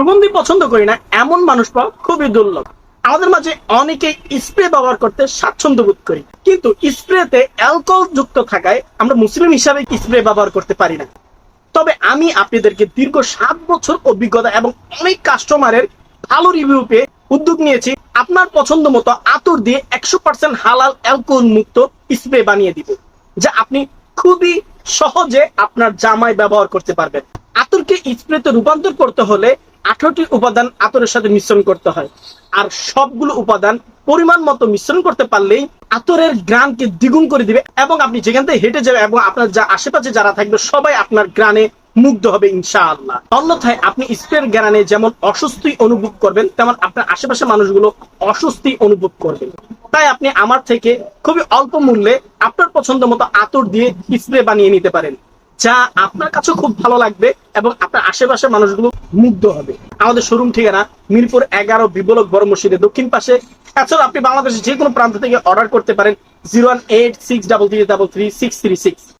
সুগন্ধি পছন্দ করি না, এমন মানুষ পাওয়া খুবই দুর্লভ। আমাদের মাঝে অনেকে স্প্রে ব্যবহার করতে স্বাচ্ছন্দ্য বোধ করি। কিন্তু স্প্রেতে অ্যালকোহল যুক্ত থাকায় আমরা মুসলিম হিসাবে স্প্রে ব্যবহার করতে পারি না। তবে আমি আপনাদেরকে দীর্ঘ সাত বছর অভিজ্ঞতা এবং অনেক কাস্টমারের ভালো রিভিউ পেয়ে উদ্যোগ নিয়েছি। আপনার পছন্দ মতো আতর দিয়ে একশো পার্সেন্ট হালাল অ্যালকোহল মুক্ত স্প্রে বানিয়ে দিব, যা আপনি খুবই সহজে আপনার জামায় ব্যবহার করতে পারবেন। আতরকে স্প্রেতে রূপান্তর করতে হলে আঠারোটি উপাদান আতরের সাথে মিশ্রণ করতে হয়। আর সবগুলো উপাদান পরিমাণ মতো মিশ্রণ করতে পারলেই আতরের গ্রানকে দ্বিগুণ করে দিবে এবং আপনি যেখান থেকে হেঁটে যাবে এবং আপনার যা আশেপাশে যারা থাকবে সবাই আপনার গ্রানে মুগ্ধ হবে ইনশাআল্লাহ। অন্যথায় আপনি স্প্রের গ্রানে যেমন অস্বস্তি অনুভব করবেন, তেমন আপনার আশেপাশে মানুষগুলো অস্বস্তি অনুভব করবে। তাই আপনি আমার থেকে খুবই অল্প মূল্যে আপনার পছন্দ মতো আতর দিয়ে স্প্রে বানিয়ে নিতে পারেন। যা আপনার কাছে খুব ভালো লাগবে এবং আপনার আশেপাশে মানুষগুলো মুগ্ধ হবে। আমাদের শোরুম ঠিকানা মিরপুর এগারো বিবলক বড় মসজিদের দক্ষিণ পাশে। এছাড়াও আপনি বাংলাদেশের যে কোনো প্রান্ত থেকে অর্ডার করতে পারেন। Zero one eight six double three double three six three six